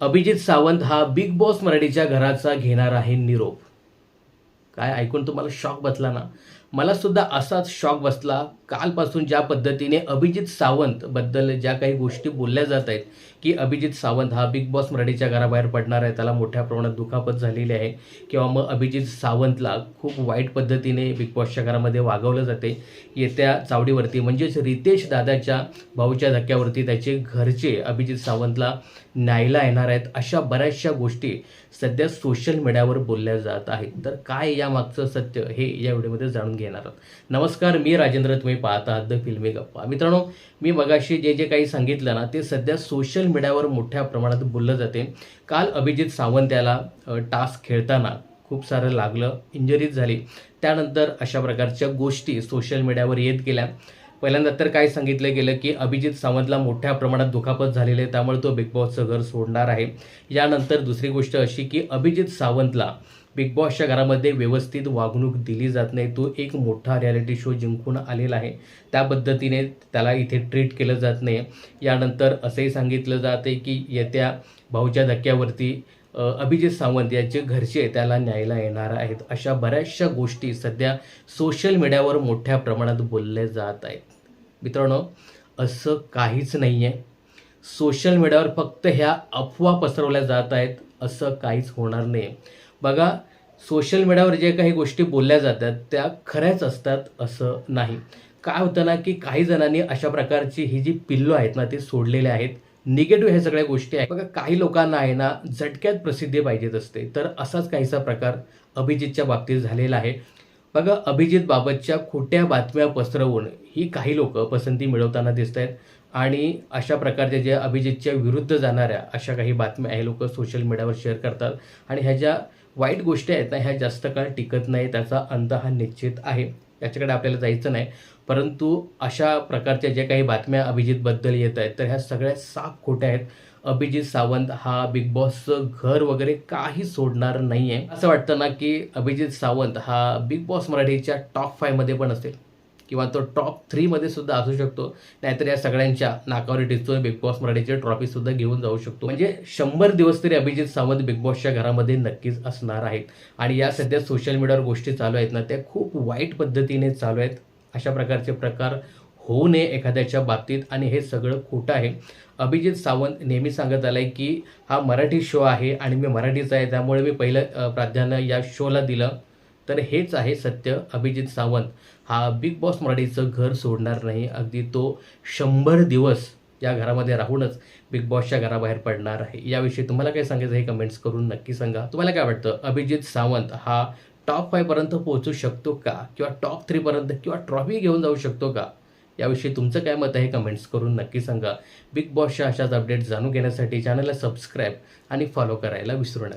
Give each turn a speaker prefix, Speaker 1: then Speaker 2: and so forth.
Speaker 1: अभिजित सावंत हा Bigg Boss मराठीच्या घराचा घेणार आहे निरोप. काय ऐकून तुम्हाला शॉक बसला ना? मला सुद्धा असाच शॉक बसला. कालपासून ज्या पद्धतीने अभिजित सावंतबद्दल ज्या काही गोष्टी बोलल्या जात आहेत की अभिजित सावंत हा बिग बॉस मराठीच्या घराबाहेर पडणार आहे त्याला मोठ्या प्रमाणात दुखापत झालेली आहे किंवा मग अभिजित सावंतला खूप वाईट पद्धतीने बिग बॉसच्या घरामध्ये वागवलं जाते येत्या चावडीवरती. म्हणजेच रितेश दादाच्या भाऊच्या धक्क्यावरती त्याचे घरचे अभिजित सावंतला न्यायला येणार आहेत अशा बऱ्याचशा गोष्टी सध्या सोशल मीडियावर बोलल्या जात आहेत. तर काय यामागचं सत्य हे या व्हिडिओमध्ये जाणून घेणार आहोत. नमस्कार मी राजेंद्र तुम्ही पाहत आहात द फिल्मी गप्पा. मित्रांनो मी मगाशी जे जे काही सांगितलं ना ते सध्या सोशल मीडियावर मोठ्या प्रमाणात बोललं जाते. काल अभिजित सावंत याला टास्क खेळताना खूप सारं लागलं इंजरीज झाली. त्यानंतर अशा प्रकारच्या गोष्टी सोशल मीडियावर येत गेल्या. पहिल्यांदा तर काय सांगितलं गेलं की अभिजित सावंतला मोठ्या प्रमाणात दुखापत झालेली आहे त्यामुळे तो बिग बॉसचं घर सोडणार आहे. यानंतर दुसरी गोष्ट अशी की अभिजित सावंतला बिग बॉसच्या घरामध्ये व्यवस्थित वागणूक दिली जात नाही. तो एक मोठा रियालिटी शो जिंकून आलेला आहे. त्या पद्धतीने त्याला इथे ट्रीट केलं जात नाही. यानंतर असंही सांगितलं जाते की येत्या भाऊच्या धक्क्यावरती अभिजित सावंत याचे घरचे त्याला न्यायला येणार आहेत. अशा बऱ्याचशा गोष्टी सध्या सोशल मीडियावर मोठ्या प्रमाणात बोलल्या जात आहेत. मित्रांनो असं काहीच नाही आहे सोशल मीडियावर फक्त ह्या अफवा पसरवल्या जात आहेत असं काहीच होणार नाही बघा सोशल मीडियावर जे काही गोष्टी बोलल्या जातात त्या खऱ्याच असतात असं नाही. काय होतं ना की काही जणांनी अशा प्रकारची ही जी पिल्लो आहेत ना ते सोडलेले आहेत. निगेटिव्ह ह्या सगळ्या गोष्टी आहेत. बघा काही लोकांना आहे ना झटक्यात प्रसिद्धी पाहिजेत असते. तर असाच काहीसा प्रकार अभिजितच्या बाबतीत झालेला आहे. बघा अभिजित बाबतच्या खोट्या बातम्या पसरवून ही काही लोक पसंती मिळवताना दिसत आहेत आणि अशा प्रकारच्या ज्या अभिजितच्या विरुद्ध जाणाऱ्या अशा काही बातम्या हे लोक सोशल मीडियावर शेअर करतात. आणि ह्या ज्या वाईट गोष्टी आहेत ना ह्या जास्त काळ टिकत नाही त्याचा अंत हा निश्चित आहे. याच्याकडे आपल्याला जायचं नाही. परंतु अशा प्रकारच्या ज्या काही बातम्या अभिजितबद्दल येत आहेत तर ह्या सगळ्या साफ खोट्या आहेत. अभिजित सावंत हा बिग बॉसचं घर वगैरे काही सोडणार नाही आहे असं वाटतं ना की अभिजित सावंत हा बिग बॉस मराठीच्या टॉप फायमध्ये पण असेल. किंवा तो टॉप थ्रीमध्ये सुद्धा असू शकतो. नाहीतर या सगळ्यांच्या नाकावर टिचून बिग बॉस मराठीची ट्रॉफी सुद्धा घेऊन जाऊ शकतो. म्हणजे शंभर दिवस तरी अभिजित सावंत बिग बॉसच्या घरामध्ये नक्कीच असणार आहेत. आणि या सध्या सोशल मीडियावर गोष्टी चालू आहेत ना त्या खूप वाईट पद्धतीने चालू आहेत. अशा प्रकारचे प्रकार होऊ नये एखाद्याच्या बाबतीत आणि हे सगळं खोटं आहे. अभिजित सावंत नेहमी सांगत आलाय की हा मराठी शो आहे आणि मी मराठीचा आहे त्यामुळे मी पहिलं प्राधान्य या शोला दिलं. तर हेच आहे सत्य अभिजित सावंत. हा बिग बॉस मराठीचं घर सोडणार नाही. अगदी तो शंभर दिवस या घरामध्ये राहूनच बिग बॉसच्या घराबाहेर पडणार आहे. याविषयी तुम्हाला काय सांगायचं हे कमेंट्स करून नक्की सांगा. तुम्हाला काय वाटतं? अभिजित सावंत हा टॉप फायपर्यंत पोहोचू शकतो का? किंवा टॉप थ्रीपर्यंत किंवा ट्रॉफी घेऊन जाऊ शकतो का? याविषयी तुमचं काय मत आहे? कमेंट्स करून नक्की सांगा. बिग बॉसच्या अशाच अपडेट जाणून घेण्यासाठी चॅनलला सबस्क्राईब आणि फॉलो करायला विसरू नका.